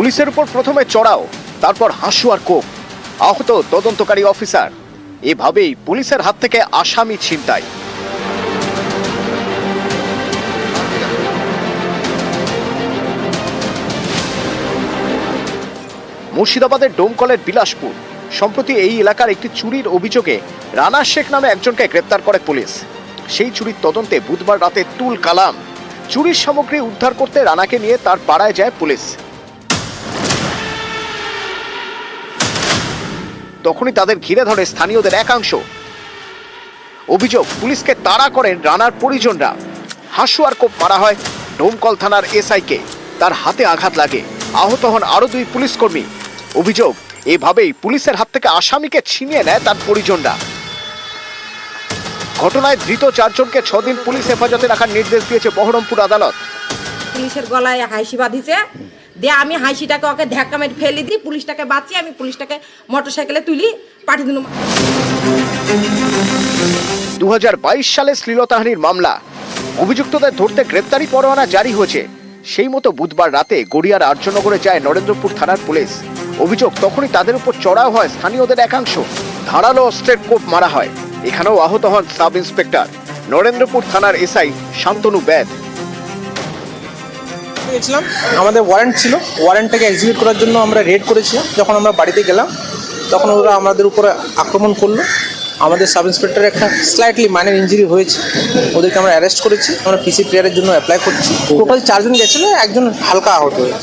পুলিশের উপর প্রথমে চড়াও, তারপর হাসু আর কোপ। আহত তদন্তকারী অফিসার, এভাবেই পুলিশের হাত থেকে আসামি ছিনতাই। মুর্শিদাবাদের ডোমকলের বিলাসপুর, সম্প্রতি এই এলাকার একটি চুরির অভিযোগে রানা শেখ নামে একজনকে গ্রেপ্তার করে পুলিশ। সেই চুরির তদন্তে বুধবার রাতে তুল কালাম চুরির সামগ্রী উদ্ধার করতে রানাকে নিয়ে তার পাড়ায় যায় পুলিশ। তখনই তাদের ঘিরে ধরে স্থানীয়দের একাংশ। অভিযোগ, পুলিশকে তাড়া করেন রানার পরিজনরা। হাসু আর কোপ মারা হয় ডোমকল থানার এসআইকে। তার হাতে আঘাত লাগে। আহত হন আরও দুই পুলিশ কর্মী অভিযোগ, এভাবেই পুলিশের হাত থেকে আসামিকে ছিনিয়ে নেয় তার পরিজনরা। ঘটনায় ধৃত চারজনকে ছদিন পুলিশ হেফাজতে রাখার নির্দেশ দিয়েছে বহরমপুর আদালত। পুলিশের গলায় হাসি বাঁধিছে। দিয়ে আমি হাসিটাকে ওকে ধাক্কা মেরে ফেলে দিই, পুলিশটাকে বাঁচিয়ে আমি পুলিশটাকে মোটর সাইকেলে তুলি, পাঠিয়ে দিলাম দু হাজার বাইশ সালে শ্লীলতাহানির মামলা। অভিযুক্তদের ধরতে গ্রেপ্তারি পরোয়ানা জারি হয়েছে। সেই মতো বুধবার রাতে গড়িয়ার আর্যনগরে যায় নরেন্দ্রপুর থানার পুলিশ। অভিযোগ, তখনই তাদের উপর চড়াও হয় স্থানীয়দের একাংশ। ধারালো অস্ত্রের কোপ মারা হয়। এখানেও আহত হন সাব ইন্সপেক্টর নরেন্দ্রপুর থানার এসআই শান্তনু বেদ। গেছিলাম আমাদের ওয়ারেন্ট ছিল। ওয়ারেন্টটাকে এক্সিকিউট করার জন্য আমরা রেড করেছিলাম। যখন আমরা বাড়িতে গেলাম, তখন ওরা আমাদের উপরে আক্রমণ করল। আমাদের সাব ইন্সপেক্টরের একটা স্লাইটলি মাইনের ইঞ্জুরি হয়েছে। ওদেরকে আমরা অ্যারেস্ট করেছি। আমরা পিসি প্লেয়ারের জন্য অ্যাপ্লাই করছি। টোটাল চারজন গেছিল, একজন হালকা আহত হয়েছে।